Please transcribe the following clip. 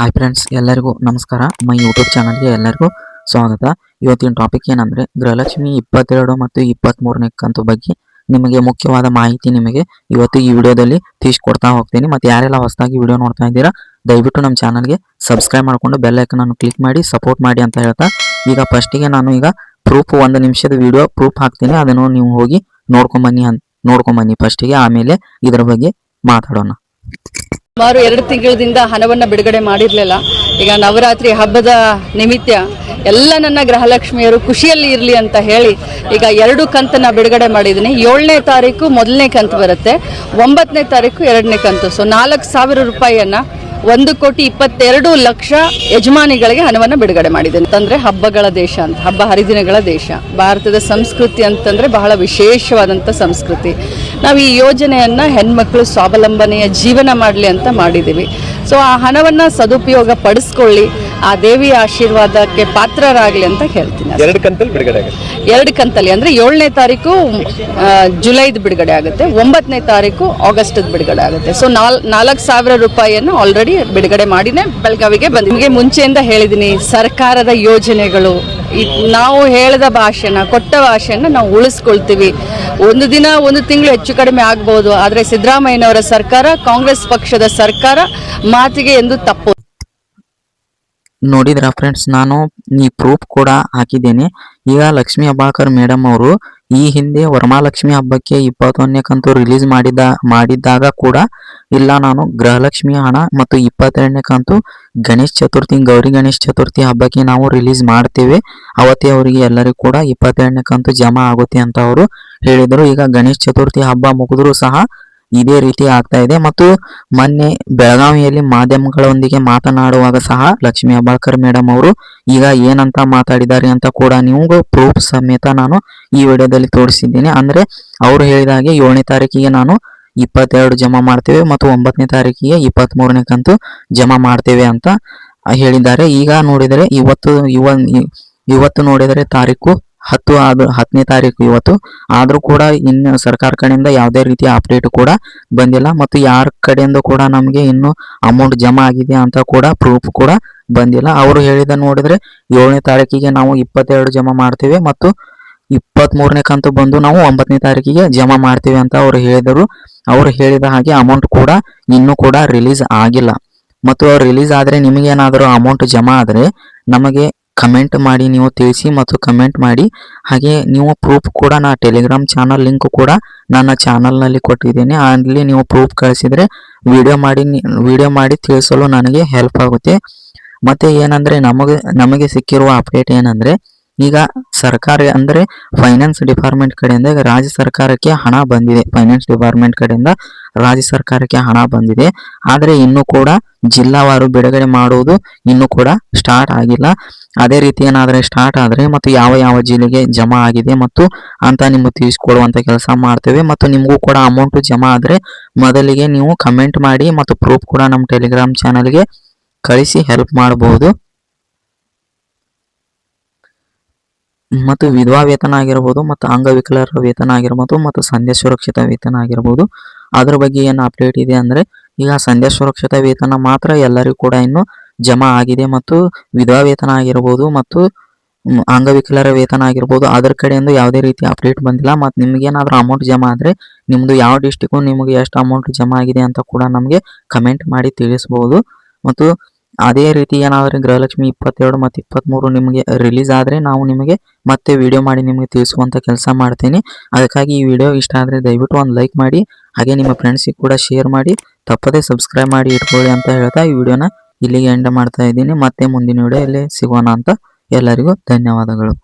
Hi friends ಎಲ್ಲರಿಗೂ ನಮಸ್ಕಾರ. My YouTube ಚಾನಲ್ಗೆ ಎಲ್ಲರಿಗೂ ಸ್ವಾಗತ. ಇವತ್ತಿನ ಟಾಪಿಕ್ ಏನಂದ್ರೆ, ಗೃಹಲಕ್ಷ್ಮಿ ಇಪ್ಪತ್ತೆರಡು ಮತ್ತು ಇಪ್ಪತ್ತ್ಮೂರನೇ ಕಂತು ಬಗ್ಗೆ ನಿಮಗೆ ಮುಖ್ಯವಾದ ಮಾಹಿತಿ ನಿಮಗೆ ಇವತ್ತು ಈ ವಿಡಿಯೋದಲ್ಲಿ ತಿಳಿಸ್ಕೊಡ್ತಾ ಹೋಗ್ತೀನಿ. ಮತ್ತು ಯಾರೆಲ್ಲ ಹೊಸದಾಗಿ ವಿಡಿಯೋ ನೋಡ್ತಾ ಇದ್ದೀರಾ, ದಯವಿಟ್ಟು ನಮ್ಮ ಚಾನಲ್ಗೆ ಸಬ್ಸ್ಕ್ರೈಬ್ ಮಾಡಿಕೊಂಡು ಬೆಲ್ ಅನ್ನು ಕ್ಲಿಕ್ ಮಾಡಿ ಸಪೋರ್ಟ್ ಮಾಡಿ ಅಂತ ಹೇಳ್ತಾ. ಈಗ ಫಸ್ಟಿಗೆ ನಾನು ಈಗ ಪ್ರೂಫ್ ಒಂದು ನಿಮಿಷದ ವಿಡಿಯೋ ಪ್ರೂಫ್ ಹಾಕ್ತೀನಿ. ಅದನ್ನು ನೀವು ಹೋಗಿ ನೋಡ್ಕೊಂಬನ್ನಿ ಅಂತ ನೋಡ್ಕೊಂಬನ್ನಿ ಫಸ್ಟಿಗೆ ಆಮೇಲೆ ಇದರ ಬಗ್ಗೆ ಮಾತಾಡೋಣ. ಸುಮಾರು ಎರಡು ತಿಂಗಳಿಂದ ಹಣವನ್ನ ಬಿಡುಗಡೆ ಮಾಡಿರಲಿಲ್ಲ. ಈಗ ನವರಾತ್ರಿ ಹಬ್ಬದ ನಿಮಿತ್ತ ಎಲ್ಲ ನನ್ನ ಗೃಹಲಕ್ಷ್ಮಿಯರು ಖುಷಿಯಲ್ಲಿ ಇರಲಿ ಅಂತ ಹೇಳಿ ಈಗ ಎರಡು ಕಂತನ್ನ ಬಿಡುಗಡೆ ಮಾಡಿದ್ದೀನಿ. ಏಳನೇ ತಾರೀಕು ಮೊದಲನೇ ಕಂತು ಬರುತ್ತೆ. ಒಂಬತ್ತನೇ ತಾರೀಕು ಎರಡನೇ ಕಂತು. ಸೊ ನಾಲ್ಕು ಸಾವಿರ ರೂಪಾಯಿಯನ್ನ ಒಂದು ಕೋಟಿ ಇಪ್ಪತ್ತೆರಡು ಲಕ್ಷ ಯಜಮಾನಿಗಳಿಗೆ ಹಣವನ್ನು ಬಿಡುಗಡೆ ಮಾಡಿದೆ. ಅಂತಂದ್ರೆ ಹಬ್ಬಗಳ ದೇಶ ಅಂತ, ಹಬ್ಬ ಹರಿದಿನಗಳ ದೇಶ. ಭಾರತದ ಸಂಸ್ಕೃತಿ ಅಂತಂದ್ರೆ ಬಹಳ ವಿಶೇಷವಾದಂಥ ಸಂಸ್ಕೃತಿ. ನಾವು ಈ ಯೋಜನೆಯನ್ನ ಹೆಣ್ಮಕ್ಳು ಸ್ವಾವಲಂಬನೆಯ ಜೀವನ ಮಾಡಲಿ ಅಂತ ಮಾಡಿದ್ದೀವಿ ಸೊ ಆ ಹಣವನ್ನ ಸದುಪಯೋಗ ಪಡಿಸ್ಕೊಳ್ಳಿ. ಆ ದೇವಿಯ ಆಶೀರ್ವಾದಕ್ಕೆ ಪಾತ್ರರಾಗಲಿ ಅಂತ ಹೇಳ್ತೀನಿ. ಎರಡು ಕಂತಲ್ಲಿ ಬಿಡುಗಡೆ ಆಗುತ್ತೆ. ಎರಡು ಕಂತಲ್ಲಿ ಅಂದ್ರೆ ಏಳನೇ ತಾರೀಕು ಜುಲೈದ ಬಿಡುಗಡೆ ಆಗುತ್ತೆ ಒಂಬತ್ತನೇ ತಾರೀಕು ಆಗಸ್ಟ್ ಬಿಡುಗಡೆ ಆಗುತ್ತೆ. ಸೊ ನಾಲ್ ನಾಲ್ಕು ಸಾವಿರ ರೂಪಾಯಿಯನ್ನು ಆಲ್ರೆಡಿ ಬಿಡುಗಡೆ ಮಾಡಿನೇ ಬೆಳಗಾವಿಗೆ ಬಂದ ನಿಮಗೆ ಮುಂಚೆಯಿಂದ ಹೇಳಿದ್ದೀನಿ ಸರ್ಕಾರದ ಯೋಜನೆಗಳು ನಾವು ಹೇಳಿದ ಭಾಷೆನ ಕೊಟ್ಟ ಭಾಷೆನ ನಾವು ಉಳಿಸ್ಕೊಳ್ತೀವಿ. ಒಂದು ದಿನ ಒಂದು ತಿಂಗಳು ಹೆಚ್ಚು ಕಡಿಮೆ ಆಗ್ಬೋದು ಆದರೆ ಸಿದ್ದರಾಮಯ್ಯನವರ ಸರ್ಕಾರ ಕಾಂಗ್ರೆಸ್ ಪಕ್ಷದ ಸರ್ಕಾರ ಮಾತಿಗೆ ಎಂದು ತಪ್ಪು. ನೋಡಿದ್ರ ಫ್ರೆಂಡ್ಸ್ ನಾನು ಈ ಪ್ರೂಫ್ ಕೂಡ ಹಾಕಿದ್ದೇನೆ. ಈಗ ಲಕ್ಷ್ಮೀ ಅಬ್ಬಾಕರ್ ಮೇಡಮ್ ಅವರು ಈ ಹಿಂದೆ ವರಮಹಾಲಕ್ಷ್ಮಿ ಹಬ್ಬಕ್ಕೆ ಇಪ್ಪತ್ತೊಂದನೇ ಕಂತು ರಿಲೀಸ್ ಮಾಡಿದ, ಮಾಡಿದ್ದಾಗ ಕೂಡ ಇಲ್ಲ ನಾನು ಗೃಹಲಕ್ಷ್ಮಿ ಹಣ ಮತ್ತು ಇಪ್ಪತ್ತೆರಡನೇ ಕಂತು ಗಣೇಶ್ ಚತುರ್ಥಿ, ಗೌರಿ ಗಣೇಶ್ ಚತುರ್ಥಿ ಹಬ್ಬಕ್ಕೆ ನಾವು ರಿಲೀಸ್ ಮಾಡ್ತೇವೆ. ಅವತ್ತೇ ಅವರಿಗೆ ಎಲ್ಲರಿಗೂ ಕೂಡ ಇಪ್ಪತ್ತೆರಡನೇ ಕಂತು ಜಮಾ ಆಗುತ್ತೆ ಅಂತ ಅವರು ಹೇಳಿದರು. ಈಗ ಗಣೇಶ್ ಚತುರ್ಥಿ ಹಬ್ಬ ಮುಗಿದ್ರು ಸಹ ಇದೇ ರೀತಿ ಆಗ್ತಾ ಇದೆ. ಮತ್ತು ಮೊನ್ನೆ ಬೆಳಗಾವಿಯಲ್ಲಿ ಮಾಧ್ಯಮಗಳೊಂದಿಗೆ ಮಾತನಾಡುವಾಗ ಸಹ ಲಕ್ಷ್ಮೀ ಅಬಾಳ್ಕರ್ ಮೇಡಮ್ ಅವರು, ಈಗ ಏನಂತ ಮಾತಾಡಿದ್ದಾರೆ ಅಂತ ಕೂಡ ನಿಮಗೂ ಪ್ರೂಫ್ ಸಮೇತ ನಾನು ಈ ವಿಡಿಯೋದಲ್ಲಿ ತೋರಿಸಿದ್ದೀನಿ. ಅಂದ್ರೆ ಅವರು ಹೇಳಿದ ಹಾಗೆ ಏಳನೇ ತಾರೀಕಿಗೆ ನಾನು ಇಪ್ಪತ್ತೆರಡು ಜಮಾ ಮಾಡ್ತೇವೆ ಮತ್ತು ಒಂಬತ್ತನೇ ತಾರೀಕಿಗೆ ಇಪ್ಪತ್ತ್ ಮೂರನೇ ಕಂತು ಜಮಾ ಮಾಡ್ತೇವೆ ಅಂತ ಹೇಳಿದ್ದಾರೆ. ಈಗ ನೋಡಿದರೆ ಇವತ್ತು ಇವ ಇವತ್ತು ನೋಡಿದರೆ ತಾರೀಕು ಹತ್ತು ಆದ, ಹತ್ತನೇ ತಾರೀಕು ಇವತ್ತು. ಆದರೂ ಕೂಡ ಇನ್ನು ಸರ್ಕಾರ ಕಡೆಯಿಂದ ಯಾವುದೇ ರೀತಿಯ ಅಪ್ಡೇಟ್ ಕೂಡ ಬಂದಿಲ್ಲ. ಮತ್ತು ಯಾರ ಕಡೆಯಿಂದ ಕೂಡ ನಮಗೆ ಇನ್ನು ಅಮೌಂಟ್ ಜಮಾ ಆಗಿದೆ ಅಂತ ಕೂಡ ಪ್ರೂಫ್ ಕೂಡ ಬಂದಿಲ್ಲ. ಅವರು ಹೇಳಿದ ನೋಡಿದ್ರೆ ಏಳನೇ ತಾರೀಕಿಗೆ ನಾವು ಇಪ್ಪತ್ತೆರಡು ಜಮಾ ಮಾಡ್ತೇವೆ ಮತ್ತು ಇಪ್ಪತ್ತ್ ಮೂರನೇ ಕಂತು ಬಂದು ನಾವು ಒಂಬತ್ತನೇ ತಾರೀಕಿಗೆ ಜಮಾ ಮಾಡ್ತೇವೆ ಅಂತ ಅವರು ಹೇಳಿದರು. ಅವರು ಹೇಳಿದ ಹಾಗೆ ಅಮೌಂಟ್ ಕೂಡ ಇನ್ನೂ ಕೂಡ ರಿಲೀಸ್ ಆಗಿಲ್ಲ. ಮತ್ತು ಅವ್ರು ರಿಲೀಸ್ ಆದರೆ ನಿಮಗೇನಾದರೂ ಅಮೌಂಟ್ ಜಮಾ ಆದರೆ ನಮಗೆ ಕಮೆಂಟ್ ಮಾಡಿ ನೀವು ತಿಳಿಸಿ ಮತ್ತು ಕಮೆಂಟ್ ಮಾಡಿ. ಹಾಗೆ ನೀವು ಪ್ರೂಫ್ ಕೂಡ ನಾ ಟೆಲಿಗ್ರಾಮ್ ಚಾನಲ್ ಲಿಂಕ್ ಕೂಡ ನನ್ನ ಚಾನಲ್ನಲ್ಲಿ ಕೊಟ್ಟಿದ್ದೇನೆ. ಅಲ್ಲಿ ನೀವು ಪ್ರೂಫ್ ಕಳಿಸಿದರೆ ವಿಡಿಯೋ ಮಾಡಿ ವಿಡಿಯೋ ಮಾಡಿ ತಿಳಿಸಲು ನನಗೆ ಹೆಲ್ಪ್ ಆಗುತ್ತೆ. ಮತ್ತು ಏನಂದರೆ ನಮಗೆ ನಮಗೆ ಸಿಕ್ಕಿರುವ ಅಪ್ಡೇಟ್ ಏನಂದ್ರೆ ಈಗ ಸರ್ಕಾರ ಅಂದ್ರೆ ಫೈನಾನ್ಸ್ ಡಿಪಾರ್ಟ್ಮೆಂಟ್ ಕಡೆಯಿಂದ ಈಗ ರಾಜ್ಯ ಸರ್ಕಾರಕ್ಕೆ ಹಣ ಬಂದಿದೆ. ಫೈನಾನ್ಸ್ ಡಿಪಾರ್ಟ್ಮೆಂಟ್ ಕಡೆಯಿಂದ ರಾಜ್ಯ ಸರ್ಕಾರಕ್ಕೆ ಹಣ ಬಂದಿದೆ. ಆದರೆ ಇನ್ನೂ ಕೂಡ ಜಿಲ್ಲಾವಾರು ಬಿಡುಗಡೆ ಮಾಡುವುದು ಇನ್ನೂ ಕೂಡ ಸ್ಟಾರ್ಟ್ ಆಗಿಲ್ಲ. ಅದೇ ರೀತಿ ಏನಾದರೆ ಸ್ಟಾರ್ಟ್ ಆದರೆ ಮತ್ತು ಯಾವ ಯಾವ ಜಿಲ್ಲೆಗೆ ಜಮಾ ಆಗಿದೆ ಮತ್ತು ಅಂತ ನಿಮಗೆ ತಿಳಿಸ್ಕೊಡುವಂತ ಕೆಲಸ ಮಾಡ್ತೇವೆ. ಮತ್ತು ನಿಮಗೂ ಕೂಡ ಅಮೌಂಟ್ ಜಮಾ ಆದರೆ ಮೊದಲಿಗೆ ನೀವು ಕಮೆಂಟ್ ಮಾಡಿ ಮತ್ತು ಪ್ರೂಫ್ ಕೂಡ ನಮ್ಮ ಟೆಲಿಗ್ರಾಮ್ ಚಾನಲ್ಗೆ ಕಳಿಸಿ ಹೆಲ್ಪ್ ಮಾಡಬಹುದು ಮತ್ತು ವಿಧವಾ ವೇತನ ಆಗಿರ್ಬೋದು ಮತ್ತು ಅಂಗವಿಕಲರ ವೇತನ ಆಗಿರ್ಬೋದು ಮತ್ತು ಸಂಧ್ಯಾ ಸುರಕ್ಷಿತ ವೇತನ ಆಗಿರ್ಬೋದು. ಅದ್ರ ಬಗ್ಗೆ ಏನು ಅಪ್ಡೇಟ್ ಇದೆ ಅಂದ್ರೆ, ಈಗ ಸಂಧ್ಯಾ ಸುರಕ್ಷಿತ ವೇತನ ಮಾತ್ರ ಎಲ್ಲರಿಗೂ ಕೂಡ ಇನ್ನು ಜಮಾ ಆಗಿದೆ ಮತ್ತು ವಿಧವಾ ವೇತನ ಆಗಿರ್ಬೋದು ಮತ್ತು ಅಂಗವಿಕಲರ ವೇತನ ಆಗಿರ್ಬೋದು, ಅದರ ಕಡೆಯಿಂದ ಯಾವುದೇ ರೀತಿ ಅಪ್ಡೇಟ್ ಬಂದಿಲ್ಲ. ಮತ್ತು ನಿಮಗೇನಾದರೂ ಅಮೌಂಟ್ ಜಮಾ ಆದರೆ ನಿಮ್ಮದು ಯಾವ ಡಿಸ್ಟಿಕ್ಕು ನಿಮಗೆ ಎಷ್ಟು ಅಮೌಂಟ್ ಜಮಾ ಆಗಿದೆ ಅಂತ ಕೂಡ ನಮಗೆ ಕಮೆಂಟ್ ಮಾಡಿ ತಿಳಿಸ್ಬೋದು. ಮತ್ತು ಅದೇ ರೀತಿ ಏನಾದರೂ ಗೃಹಲಕ್ಷ್ಮಿ ಇಪ್ಪತ್ತೆರಡು ಮತ್ತು ಇಪ್ಪತ್ತ್ಮೂರು ನಿಮಗೆ ರಿಲೀಸ್ ಆದರೆ ನಾವು ನಿಮಗೆ ಮತ್ತೆ ವಿಡಿಯೋ ಮಾಡಿ ನಿಮಗೆ ತಿಳಿಸುವಂಥ ಕೆಲಸ ಮಾಡ್ತೀನಿ. ಅದಕ್ಕಾಗಿ ಈ ವಿಡಿಯೋ ಇಷ್ಟ ಆದರೆ ದಯವಿಟ್ಟು ಒಂದು ಲೈಕ್ ಮಾಡಿ, ಹಾಗೆ ನಿಮ್ಮ ಫ್ರೆಂಡ್ಸಿಗೆ ಕೂಡ ಶೇರ್ ಮಾಡಿ, ತಪ್ಪದೇ ಸಬ್ಸ್ಕ್ರೈಬ್ ಮಾಡಿ ಇಟ್ಕೊಳ್ಳಿ ಅಂತ ಹೇಳ್ತಾ ಈ ವಿಡಿಯೋನ ಇಲ್ಲಿಗೆ ಎಂಡ್ ಮಾಡ್ತಾ ಇದ್ದೀನಿ. ಮತ್ತೆ ಮುಂದಿನ ವಿಡಿಯೋದಲ್ಲಿ ಸಿಗೋಣ ಅಂತ ಎಲ್ಲರಿಗೂ ಧನ್ಯವಾದಗಳು.